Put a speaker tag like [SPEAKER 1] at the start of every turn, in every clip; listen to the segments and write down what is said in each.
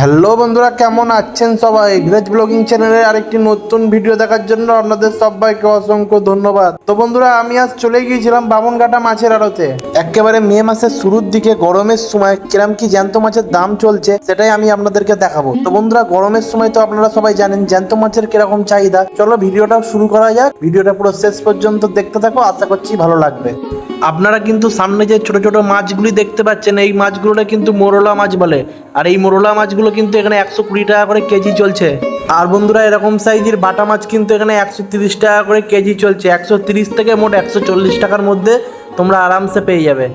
[SPEAKER 1] Hello বন্ধুরা, কেমন আছেন সবাই? গ্রেজ ব্লগিং চ্যানেলের আরেকটি নতুন ভিডিও দেখার জন্য আপনাদের সবাইকে অসংখ্য ধন্যবাদ। তো বন্ধুরা, আমি আজ চলে গিয়েছিলাম বামনঘাটা মাছের আড়তে। একেবারে মে মাসের শুরুর দিকে গরমের সময় কিরাম কি জ্যান্ত মাছের দাম চলছে, সেটাই আমি আপনাদেরকে দেখাবো। তো বন্ধুরা, গরমের সময় তো আপনারা সবাই জানেন জ্যান্ত মাছের কীরকম চাহিদা। চলো ভিডিওটা শুরু করা যাক। ভিডিওটা পুরো শেষ পর্যন্ত দেখতে থাকো, আশা করছি ভালো লাগবে। আপনারা কিন্তু সামনে যে ছোট ছোট মাছগুলি দেখতে পাচ্ছেন, এই মাছগুলোটা কিন্তু মোরলা মাছ বলে। আর এই মোরলা মাছগুলো কিন্তু এখানে একশো কুড়ি টাকা করে কেজি চলছে। আর বন্ধুরা, এরকম সাইজের বাটা মাছ কিন্তু এখানে একশো তিরিশ টাকা করে কেজি চলছে। একশো তিরিশ থেকে মোট একশো চল্লিশ টাকার মধ্যে তোমরা আরামসে পেয়ে যাবে।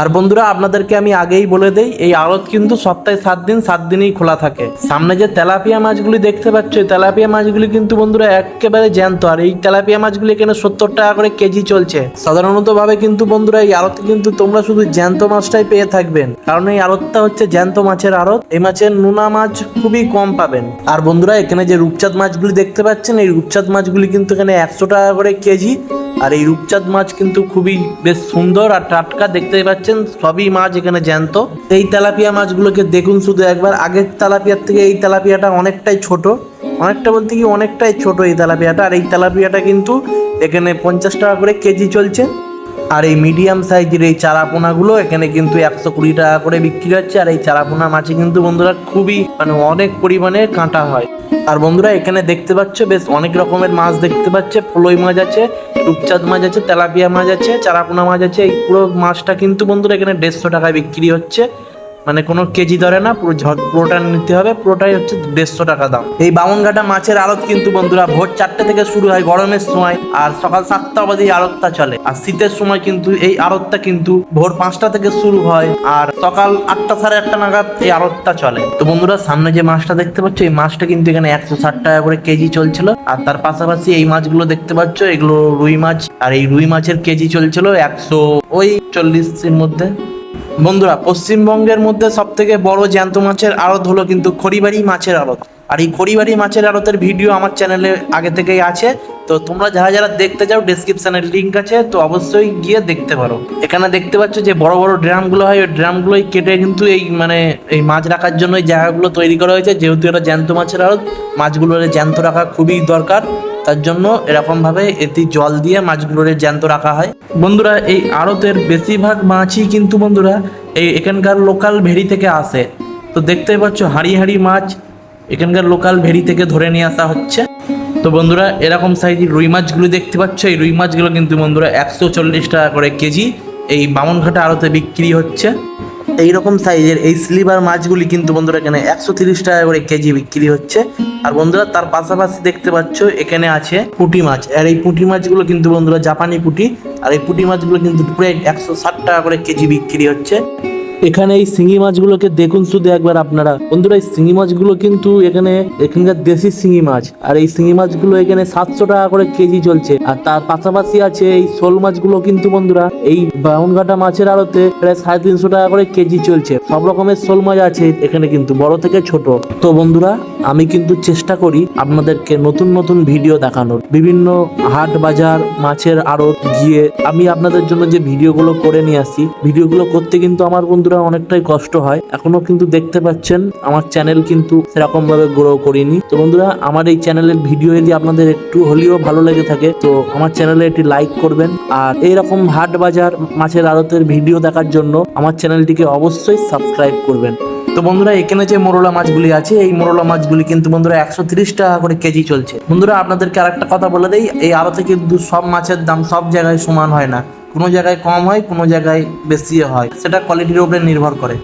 [SPEAKER 1] আর বন্ধুরা, আপনাদেরকে আমি আগেই বলে দেই, এই আড়ত কিন্তু সপ্তাহে সাত দিন, সাত দিনই খোলা থাকে। সামনে যে তেলাপিয়া মাছগুলি দেখতে পাচ্ছ, এই তেলাপিয়া মাছগুলি কিন্তু বন্ধুরা একেবারে জ্যান্ত। আর এই তেলাপিয়া মাছগুলি এখানে সত্তর টাকা করে কেজি চলছে। সাধারণত ভাবে কিন্তু বন্ধুরা, এই আড়তে কিন্তু তোমরা শুধু জ্যান্ত মাছটাই পেয়ে থাকবেন। কারণ এই আড়তটা হচ্ছে জ্যান্ত মাছের আড়ত। এই মাছের নোনা মাছ খুবই কম পাবেন। আর বন্ধুরা, এখানে যে রূপচাঁদ মাছগুলি দেখতে পাচ্ছেন, এই রূপচাঁদ মাছগুলি কিন্তু এখানে একশো টাকা করে কেজি। আর এই রূপচাঁদ মাছ কিন্তু খুবই বেশ সুন্দর আর টাটকা দেখতে পাচ্ছেন, সবই মাছ এখানে জ্যান্ত। এই তেলাপিয়া মাছগুলোকে দেখুন শুধু একবার, আগের তেলাপিয়ার থেকে এই তেলাপিয়াটা অনেকটাই ছোট। অনেকটা বলতে কি অনেকটাই ছোট এই তেলাপিয়াটা, আর এই তেলাপিয়াটা কিন্তু এখানে পঞ্চাশ টাকা করে কেজি চলছে। আর এই মিডিয়াম সাইজের এই চারাপোনাগুলো, এখানে কিন্তু একশো কুড়ি টাকা করে বিক্রি হচ্ছে। আর এই চারাপোনা মাছে কিন্তু বন্ধুরা খুবই মানে অনেক পরিমাণে কাঁটা হয়। আর বন্ধুরা, এখানে দেখতে পাচ্ছ, বেশ অনেক রকমের মাছ দেখতে পাচ্ছে। ফলই মাছ আছে, রূপচাঁদ মাছ আছে, তেলাপিয়া মাছ আছে, চারাপোনা মাছ আছে। এই পুরো মাছটা কিন্তু বন্ধুরা এখানে দেড়শো টাকায় বিক্রি হচ্ছে। মানে কোনো কেজি ধরে না, পুরো পুরোটা নিতে হবে, পুরোটাই হচ্ছে দেড়শো টাকা দাম। এই বামনঘাটা মাছের আড়ত কিন্তু বন্ধুরা ভোর চারটে থেকে শুরু হয় গরমের সময়, আর সকাল সাতটা অবধি আড়তটা চলে। আর শীতের সময় কিন্তু এই আড়তটা কিন্তু ভোর পাঁচটা থেকে শুরু হয়, আর সকাল আটটা সাড়ে আটটা নাগাদ এই আড়তটা চলে। তো বন্ধুরা, সামনে যে মাছটা দেখতে পাচ্ছ, এই মাছটা কিন্তু এখানে একশো ষাট টাকা করে কেজি চলছিল, আর তার পাশাপাশি এই মাছগুলো দেখতে পাচ্ছ, এগুলো রুই মাছ, আর এই রুই মাছের কেজি চলছিল একশো ওই চল্লিশের মধ্যে। বন্ধুরা, পশ্চিমবঙ্গের মধ্যে সব থেকে বড় জ্যান্ত মাছের আড়ত হলো কিন্তু খড়িবাড়ি মাছের আড়ত। আর এই খড়িবাড়ি মাছের আড়তের ভিডিও আমার চ্যানেলে আগে থেকেই আছে, তো তোমরা যারা যারা দেখতে চাও ডেসক্রিপশনে লিঙ্ক আছে, তো অবশ্যই গিয়ে দেখতে পারো। এখানে দেখতে পাচ্ছ যে বড় বড় ড্রামগুলো হয়, ওই ড্রামগুলোই কেটে কিন্তু এই মানে এই মাছ রাখার জন্য এই জায়গাগুলো তৈরি করা হয়েছে, যেহেতু এটা জ্যান্ত মাছের আড়ত মাছগুলো জ্যান্ত রাখা খুবই দরকার। তার জন্য এরকম ভাবে এতে জল দিয়ে মাছগুলোর জ্যান্ত রাখা হয়। বন্ধুরা, এই আড়তের বেশিরভাগ মাছই কিন্তু বন্ধুরা এই এখানকার লোকাল ভেড়ি থেকে আসে। তো দেখতেই পাচ্ছ, হাঁড়ি হাঁড়ি মাছ এখানকার লোকাল ভেড়ি থেকে ধরে নিয়ে আসা হচ্ছে। তো বন্ধুরা, এরকম সাইজের রুই মাছগুলো দেখতে পাচ্ছ। এই রুই মাছগুলো কিন্তু বন্ধুরা একশো চল্লিশ টাকা করে কেজি এই বামনঘাটা আড়তে বিক্রি হচ্ছে। এইরকম সাইজের এই স্লিভার মাছগুলি কিন্তু বন্ধুরা এখানে একশো তিরিশ টাকা করে কেজি বিক্রি হচ্ছে। আর বন্ধুরা, তার পাশাপাশি দেখতে পাচ্ছ, এখানে আছে পুঁটি মাছ। আর এই পুঁটি মাছগুলো কিন্তু বন্ধুরা, জাপানি পুঁটি। আর এই পুঁটি মাছগুলো কিন্তু প্রায় একশো ষাট টাকা করে কেজি বিক্রি হচ্ছে। এখানে এই শিঙি মাছগুলোকে দেখুন, শুধু একবার আপনারা। বন্ধুরা, এই শিঙি মাছগুলো কিন্তু এখানে, এখানকার দেশি শিঙি মাছ। আর এই শিঙি মাছগুলো এখানে সাতশো টাকা করে কেজি চলছে। আর তার পাশাপাশি আছে এই শোল মাছগুলো কিন্তু, বন্ধুরা, এই বাউনঘাটা মাছের আড়তে প্রায় সাড়ে তিনশো টাকা করে কেজি চলছে। সব রকমের শোল মাছ আছে এখানে কিন্তু, বড় থেকে ছোট। তো বন্ধুরা, আমি কিন্তু চেষ্টা করি আপনাদেরকে নতুন নতুন ভিডিও দেখানোর। বিভিন্ন হাট বাজার, মাছের আড়ত গিয়ে আমি আপনাদের জন্য যে ভিডিওগুলো করে নিয়ে আসি, ভিডিওগুলো করতে কিন্তু আমার বন্ধুরা অনেকটাই কষ্ট হয়। এখনও কিন্তু দেখতে পাচ্ছেন, আমার চ্যানেল কিন্তু সেরকম ভাবে গ্রো করিনি। তো বন্ধুরা, আমার এই চ্যানেলের ভিডিও যদি আপনাদের একটু হলেও ভালো লেগে থাকে, তো আমার চ্যানেলে একটি লাইক করবেন। আর এইরকম হাট বাজার, মাছের আড়তের ভিডিও দেখার জন্য আমার চ্যানেলটিকে অবশ্যই সাবস্ক্রাইব করবেন। তো বন্ধুরা, এখানে যে মোরলা মাছগুলি আছে, এই মোরলা মাছগুলি কিন্তু বন্ধুরা একশো তিরিশ টাকা করে কেজি চলছে। বন্ধুরা, আপনাদেরকে আরেকটা কথা বলে দেই, এই আড়তে কিন্তু সব মাছের দাম সব জায়গায় সমান হয় না। কোনো জায়গায় কম হয়, কোনো জায়গায় বেশি হয়। সেটা কোয়ালিটির উপরে নির্ভর করে।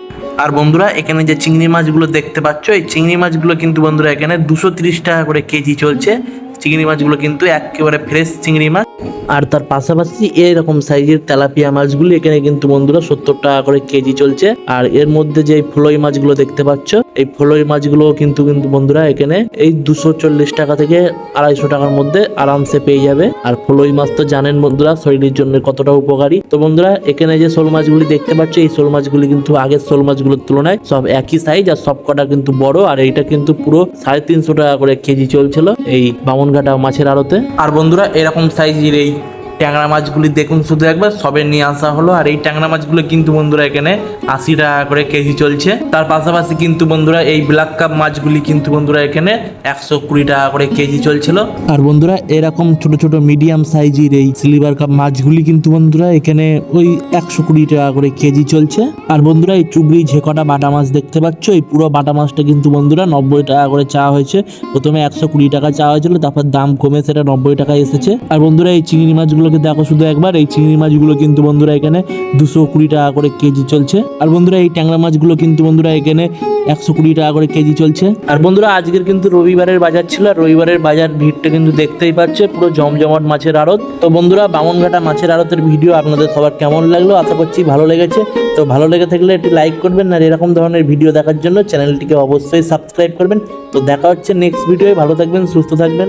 [SPEAKER 1] আর বন্ধুরা, এখানে যে চিংড়ি মাছগুলো দেখতে পাচ্ছ, এই চিংড়ি মাছগুলো কিন্তু বন্ধুরা এখানে দুশো তিরিশ টাকা করে কেজি চলছে। চিংড়ি মাছগুলো কিন্তু একেবারে ফ্রেশ চিংড়ি মাছ। আর তার পাশাপাশি এরকম সাইজের তেলাপিয়া মাছগুলি এখানে কিন্তু বন্ধুরা সত্তর টাকা করে কেজি চলছে। আর এর মধ্যে যে ফলই মাছগুলো দেখতে পাচ্ছ, এই ফলই মাছগুলো কিন্তু কিন্তু বন্ধুরা এখানে এই দুশো চল্লিশ টাকা থেকে আড়াইশো টাকার মধ্যে আরামসে পেয়ে যাবে। আর ফলই মাছ তো জানেন বন্ধুরা শরীরের জন্য কতটা উপকারী। তো বন্ধুরা এখানে যে শোল মাছগুলি দেখতে পাচ্ছ, এই শোল মাছগুলি কিন্তু আগের শোল মাছগুলোর তুলনায় সব একই সাইজ আর সব কটা কিন্তু বড়। আর এইটা কিন্তু পুরো সাড়ে তিনশো টাকা করে কেজি চলছিল এই বামনঘাটা মাছের আড়তে। আর বন্ধুরা এরকম সাইজের এই
[SPEAKER 2] ট্যাংরা মাছগুলি দেখুন শুধু একবার, সবে নিয়ে আসা হলো। আর এই ট্যাংরা মাছগুলো কিন্তু বন্ধুরা এখানে আশি টাকা করে কেজি চলছে। তার পাশাপাশি কিন্তু বন্ধুরা এই ব্ল্যাক কাপ মাছগুলি কিন্তু বন্ধুরা এখানে একশো কুড়ি টাকা করে কেজি চলছিল। আর বন্ধুরা, এরকম ছোট ছোট মিডিয়াম সাইজের এই সিলভার কাপ মাছগুলি কিন্তু বন্ধুরা এখানে ওই একশো কুড়ি টাকা করে কেজি চলছে। আর বন্ধুরা, এই চুবড়ি যে কটা বাটা মাছ দেখতে পাচ্ছ? এই পুরো বাটা মাছটা কিন্তু বন্ধুরা নব্বই টাকা করে চাওয়া হয়েছে। প্রথমে একশো কুড়ি টাকা চাওয়া হয়েছিল, তারপর দাম কমে সেটা নব্বই টাকায় এসেছে। আর বন্ধুরা, এই চিংড়ি মাছগুলোকে দেখো, শুধু একবার, এই চিংড়ি মাছগুলো কিন্তু বন্ধুরা এখানে দুশো কুড়ি টাকা করে কেজি চলছে। আর বন্ধুরা, এই ট্যাংরা মাছগুলো কিন্তু বন্ধুরা এখানে একশো কুড়ি টাকা করে কেজি চলছে। আর বন্ধুরা, আজকের কিন্তু রবিবারের বাজার ছিল, আর রবিবারের বাজার ভিড়টা কিন্তু দেখতেই পাচ্ছে, পুরো জমজমাট মাছের আড়ত। তো বন্ধুরা, বামনঘাটা মাছের আড়তের ভিডিও আপনাদের সবার কেমন লাগল? আশা করছি ভালো লেগেছে। তো ভালো লেগে থাকলে একটি লাইক করবেন, আর এরকম ধরনের ভিডিও দেখার জন্য চ্যানেলটিকে অবশ্যই সাবস্ক্রাইব করবেন। তো দেখা হচ্ছে নেক্সট ভিডিওয়ে, ভালো থাকবেন, সুস্থ থাকবেন।